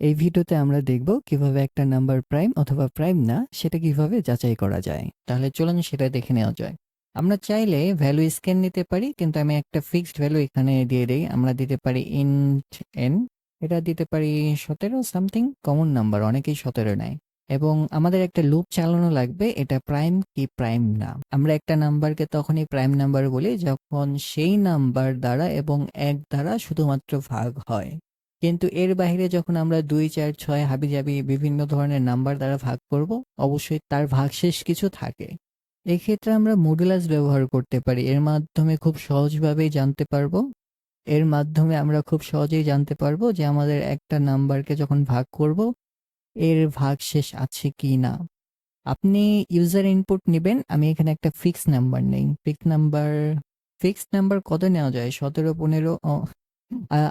এই ভিডিওতে আমরা দেখব কীভাবে একটা নাম্বার প্রাইম অথবা প্রাইম না সেটা কীভাবে যাচাই করা যায়। তাহলে চলুন সেটা দেখে নেওয়া যায় আমরা চাইলে ভ্যালু স্ক্যান নিতে পারি, কিন্তু আমি একটা ফিক্সড ভ্যালু এখানে দিয়ে দিই। আমরা দিতে পারি ইন্ট এন এটা দিতে পারি সতেরো সামথিং কমন নাম্বার অনেকেই সতেরো নেয়। এবং আমাদের একটা লুপ চালানো লাগবে, এটা প্রাইম কি প্রাইম না। আমরা একটা নাম্বারকে তখনই প্রাইম নাম্বার বলি যখন সেই নাম্বার দ্বারা এবং এক দ্বারা শুধুমাত্র ভাগ হয়। কিন্তু এর বাইরে যখন আমরা দুই, চার, ছয় হাবিজাবি বিভিন্ন ধরনের নাম্বার দ্বারা ভাগ করব, অবশ্যই তার ভাগশেষ কিছু থাকে। এক্ষেত্রে আমরা মডুলাস ব্যবহার করতে পারি। এর মাধ্যমে খুব সহজভাবেই জানতে পারব। এর মাধ্যমে আমরা খুব সহজেই জানতে পারব যে আমাদের একটা নাম্বারকে যখন ভাগ করব, এর ভাগশেষ আছে কি না। আপনি ইউজার ইনপুট নেবেন। আমি এখানে একটা ফিক্স নাম্বার নেই। ফিক্স নাম্বার ফিক্স নাম্বার কত নেওয়া যায়? সতেরো, পনেরো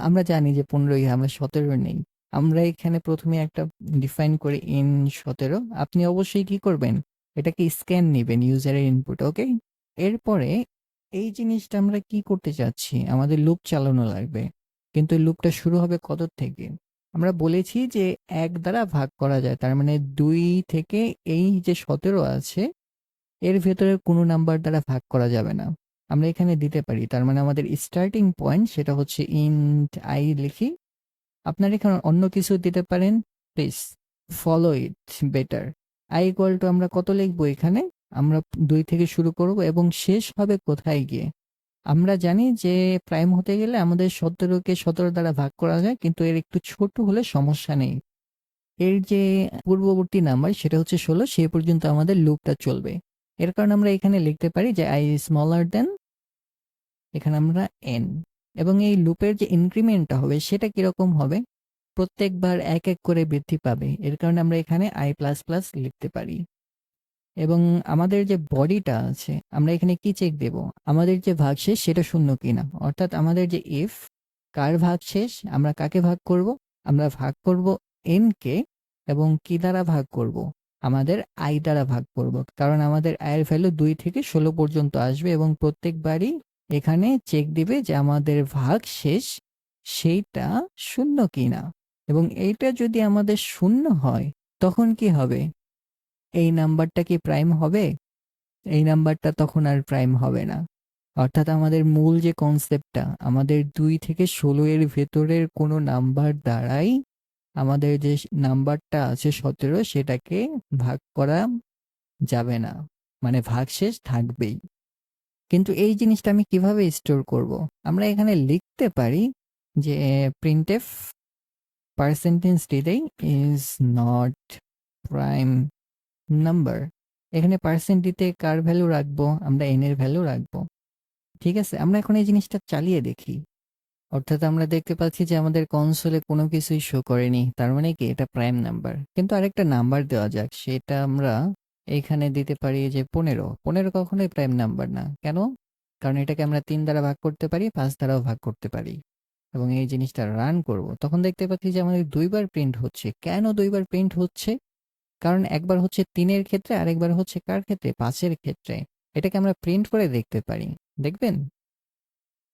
আমরা জানি যে পনেরোই আমরা সতেরো নেই। আমরা এখানে প্রথমে একটা ডিফাইন করি ইন সতেরো। আপনি অবশ্যই কি করবেন? এটাকে স্ক্যান নেবেন ইউজারের ইনপুট ওকে এরপরে এই জিনিসটা আমরা কি করতে চাচ্ছি? আমাদের লুপ চালানো লাগবে। কিন্তু লুপটা শুরু হবে কত থেকে? আমরা বলেছি যে এক দ্বারা ভাগ করা যায়, তার মানে দুই থেকে এই যে সতেরো আছে, এর ভেতরে কোনো নাম্বার দ্বারা ভাগ করা যাবে না। আমরা এখানে দিতে পারি। তার মানে আমাদের স্টার্টিং পয়েন্ট সেটা হচ্ছে ইন্ট আই লিখি। আপনার এখানে অন্য কিছু দিতে পারেন। Please follow it better I equal to আমরা কত লিখব এখানে? আমরা দুই থেকে শুরু করব এবং শেষ হবে কোথায় গিয়ে? আমরা জানি যে প্রাইম হতে গেলে আমাদের সতেরোকে সতেরো দ্বারা ভাগ করা যায়, কিন্তু এর একটু ছোট হলে সমস্যা নেই। এর যে পূর্ববর্তী নাম্বার সেটা হচ্ছে ষোলো, সেই পর্যন্ত আমাদের লুপটা চলবে। এর কারণে আমরা এখানে লিখতে পারি যে আই স্মলার দেন এখানে আমরা এন এবং এই লুপের যে ইনক্রিমেন্টটা হবে, সেটা কীরকম হবে? প্রত্যেকবার এক এক করে বৃদ্ধি পাবে। এর কারণে আমরা এখানে আই প্লাস প্লাস লিখতে পারি। এবং আমাদের যে বডিটা আছে, আমরা এখানে কি চেক দেব? আমাদের যে ভাগশেষ, সেটা শূন্য কিনা? অর্থাৎ আমাদের যে ইফ কার ভাগশেষ, আমরা কাকে ভাগ করব? আমরা ভাগ করব এন কে, এবং কি দ্বারা ভাগ করব? আমাদের আই দ্বারা ভাগ করব। কারণ আমাদের আয়ের ভ্যালু দুই থেকে ষোলো পর্যন্ত আসবে এবং প্রত্যেকবারই এখানে চেক দিবে যে আমাদের ভাগ শেষ সেইটা শূন্য কিনা। এবং এইটা যদি আমাদের শূন্য হয়, তখন কি হবে? এই নাম্বারটা কি প্রাইম হবে? এই নাম্বারটা তখন আর প্রাইম হবে না। অর্থাৎ আমাদের মূল যে কনসেপ্টটা আমাদের দুই থেকে ষোলো এর ভেতরের কোনো নাম্বার দ্বারাই আমাদের যে নাম্বারটা আছে সতেরো, সেটাকে ভাগ করা যাবে না। মানে ভাগশেষ থাকবেই। কিন্তু এই জিনিসটা আমি কীভাবে স্টোর করব? আমরা এখানে লিখতে পারি যে প্রিন্টএফ পার্সেন্টেজ দিলেই ইজ নট প্রাইম নাম্বার এখানে পার্সেন্ট দিতে কার ভ্যালু রাখব? আমরা এন এর ভ্যালু রাখব। ঠিক আছে? আমরা এখন এই জিনিসটা চালিয়ে দেখি। অর্থাৎ আমরা দেখতে পাচ্ছি যে আমাদের কনসোলে কোনো কিছুই শো করেনি। তার মানে কি? এটা প্রাইম নাম্বার কিন্তু আরেকটা নাম্বার দেওয়া যাক। সেটা আমরা এখানে দিতে পারি যে পনেরো। পনেরো কখনোই প্রাইম নাম্বার না। কেন? কারণ এটাকে আমরা তিন দ্বারা ভাগ করতে পারি, পাঁচ দ্বারাও ভাগ করতে পারি। এবং এই জিনিসটা রান করব। তখন দেখতে পাচ্ছি যে আমাদের দুইবার প্রিন্ট হচ্ছে। কেন দুইবার প্রিন্ট হচ্ছে? কারণ একবার হচ্ছে তিনের ক্ষেত্রে, আরেকবার হচ্ছে কার ক্ষেত্রে? পাঁচের ক্ষেত্রে। এটাকে আমরা প্রিন্ট করে দেখতে পারি। দেখবেন?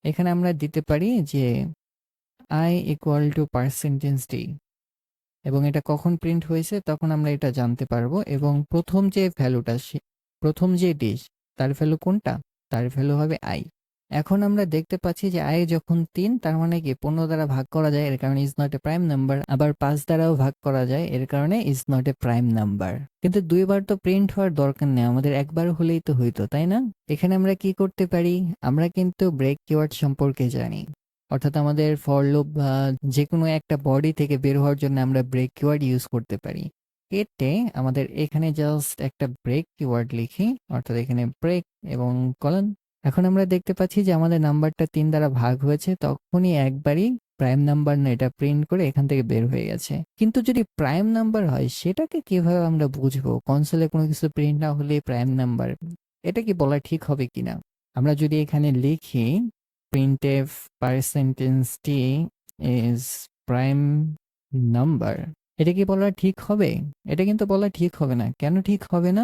এখানে আমরা দিতে পারি যে I equal to percentage D এবং এটা কখন প্রিন্ট হয়েছে তখন আমরা এটা জানতে পারব এবং প্রথম যে ভ্যালুটা প্রথম যে ডিশ তার ভ্যালু কোনটা? তার ভ্যালু হবে আই এখন আমরা দেখতে পাচ্ছি যে আই যখন তিন, তার মানে কি? পনেরো দ্বারা ভাগ করা যায়, এর কারণে is not a prime number আবার পাঁচ দ্বারাও ভাগ করা যায়, এর কারণে is not a prime number কিন্তু দুইবার তো প্রিন্ট হওয়ার দরকার নেই, আমাদের একবার হলেই তো হইতো, তাই না? এখানে আমরা কি করতে পারি? আমরা কিন্তু ব্রেক কিওয়ার্ড সম্পর্কে জানি। অর্থাৎ আমাদের ফর লুপ বা যে কোনো একটা বডি থেকে বের হওয়ার জন্য আমরা ব্রেক কিওয়ার্ড ইউজ করতে পারি। এতে আমাদের এখানে জাস্ট একটা ব্রেক কিওয়ার্ড লিখি, অর্থাৎ এখানে ব্রেক এবং কলন এখন আমরা দেখতে পাচ্ছি যে আমাদের নাম্বারটা তিন দ্বারা ভাগ হয়েছে, তখনই একবারই প্রাইম নাম্বার না, এটা প্রিন্ট করে এখান থেকে বের হয়ে গেছে। কিন্তু যদি প্রাইম নাম্বার হয়, সেটাকে কীভাবে আমরা বুঝব? কনসোলে কোনো কিছু প্রিন্ট না হলে প্রাইম নাম্বার এটা কি বলা ঠিক হবে কিনা? আমরা যদি এখানে লিখি printf t is prime number. এটা কি বলা ঠিক হবে? এটা কিন্তু বলা ঠিক হবে না। কেন ঠিক হবে না?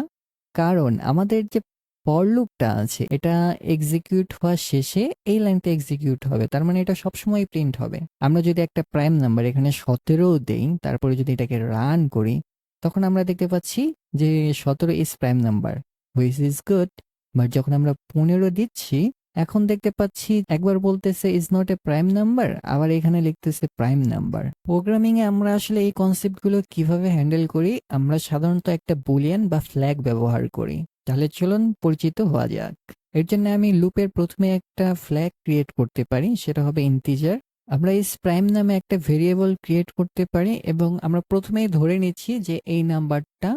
কারণ আমাদের যে ফর লুপটা আছে, এটা এক্সিকিউট হওয়ার শেষে এই লাইনটা এক্সিকিউট হবে। তার মানে এটা সবসময় প্রিন্ট হবে। আমরা যদি একটা প্রাইম নাম্বার এখানে সতেরো দেই, তারপরে যদি এটাকে রান করি, তখন আমরা দেখতে পাচ্ছি যে সতেরো is prime number which is good but যখন আমরা পনেরো দিচ্ছি এখন দেখতে পাচ্ছি একবার বলতেছে is not a prime number আবার এখানে লিখতেছে প্রাইম নাম্বার প্রোগ্রামিং এ আমরা আসলে এই কনসেপ্টগুলো কীভাবে হ্যান্ডেল করি? আমরা সাধারণত একটা বুলিয়ান বা ফ্ল্যাগ ব্যবহার করি। তাহলে চলুন পরিচিত হওয়া যাক। এর জন্য আমি লুপের প্রথমে একটা ফ্ল্যাগ ক্রিয়েট করতে পারি, সেটা হবে ইন্টিজার আমরা ইস প্রাইম নামে একটা ভেরিয়েবল ক্রিয়েট করতে পারি এবং আমরা প্রথমেই ধরে নিচ্ছি যে এই নাম্বারটা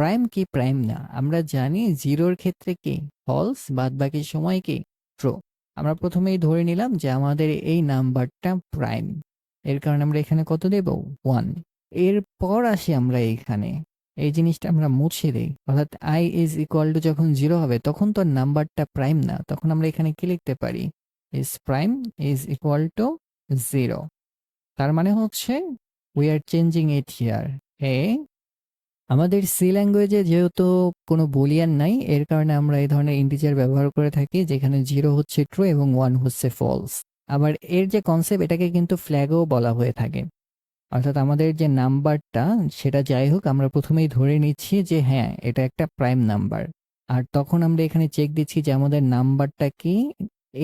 প্রাইম কি প্রাইম না? আমরা জানি জিরোর ক্ষেত্রে কি? ফলস বাদ বাকি সময় কি? ট্রু আমরা প্রথমেই ধরে নিলাম যে আমাদের এই নাম্বারটা প্রাইম এর কারণে আমরা এখানে কত দেব? ওয়ান এরপর আসি আমরা এইখানে এই জিনিসটা আমরা মুছে দিই। অর্থাৎ আই ইজ ইকুয়াল টু যখন জিরো হবে, তখন তো নাম্বারটা প্রাইম না। তখন আমরা এখানে কি লিখতে পারি? Is prime is equal to zero তার মানে হচ্ছে we are changing it here hey আমাদের সি ল্যাঙ্গুয়েজে যেহেতু কোনো বুলিয়ান নাই, এর কারণে আমরা এই ধরনের ইন্টিজার ব্যবহার করে থাকি, যেখানে জিরো হচ্ছে ট্রু এবং ওয়ান হচ্ছে ফলস আবার এর যে কনসেপ্ট এটাকে কিন্তু ফ্ল্যাগও বলা হয়ে থাকে। অর্থাৎ আমাদের যে নাম্বারটা সেটা যাই হোক, আমরা প্রথমেই ধরে নিচ্ছি যে হ্যাঁ এটা একটা প্রাইম নাম্বার আর তখন আমরা এখানে চেক দিচ্ছি যে আমাদের নাম্বারটা কি,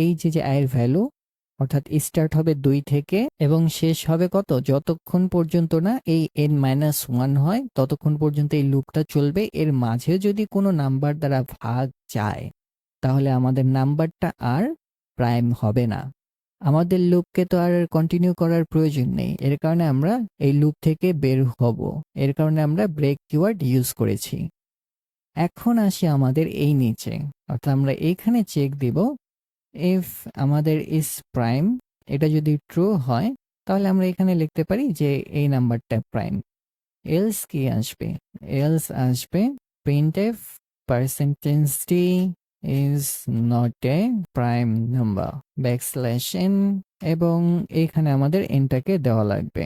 এই যে যে আয়ের ভ্যালু অর্থাৎ স্টার্ট হবে দুই থেকে এবং শেষ হবে কত? যতক্ষণ পর্যন্ত না এই এন মাইনাস ওয়ান হয়, ততক্ষণ পর্যন্ত এই লুপটা চলবে। এর মাঝে যদি কোনো নাম্বার দ্বারা ভাগ যায়, তাহলে আমাদের নাম্বারটা আর প্রাইম হবে না। আমাদের লুপকে তো আর কন্টিনিউ করার প্রয়োজন নেই। এর কারণে আমরা এই লুপ থেকে বের হব। এর কারণে আমরা ব্রেক কিওয়ার্ড ইউজ করেছি। এখন আসি আমাদের এই নিচে। অর্থাৎ আমরা এইখানে চেক দিব ইফ আমাদের ইস প্রাইম এটা যদি ট্রু হয়, তাহলে আমরা এখানে লিখতে পারি যে এই নাম্বারটা প্রাইম এলস কি আসবে? এলস আসবে printf পার্সেন্টেজটি is not a prime number backslash N এবং এখানে আমাদের এনটাকে দেওয়া লাগবে।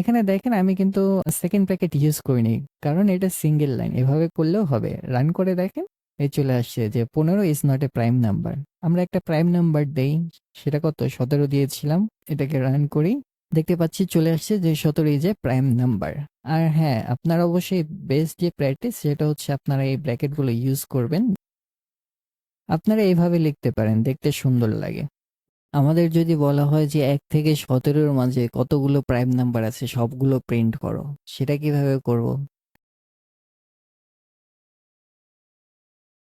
এখানে দেখেন আমি কিন্তু সেকেন্ড প্যাকেট ইউজ করিনি, কারণ এটা সিঙ্গেল লাইন এভাবে করলেও হবে। রান করে দেখেন। এই চলে আসছে যে পনেরো is not a prime number আমরা একটা প্রাইম নাম্বার দেই, সেটা কত? সতেরো দিয়েছিলাম, এটাকে রান করি। দেখতে পাচ্ছি চলে আসছে যে সতেরো ইজ এ প্রাইম নাম্বার আর হ্যাঁ আপনারা অবশ্যই বেস্ট যে প্র্যাকটিস সেটা হচ্ছে আপনারা এই ব্র্যাকেটগুলো ইউজ করবেন। আপনারা এইভাবে লিখতে পারেন, দেখতে সুন্দর লাগে। আমাদের যদি বলা হয় যে এক থেকে সতেরোর মাঝে কতগুলো প্রাইম নাম্বার আছে, সবগুলো প্রিন্ট করো। সেটা কীভাবে করব?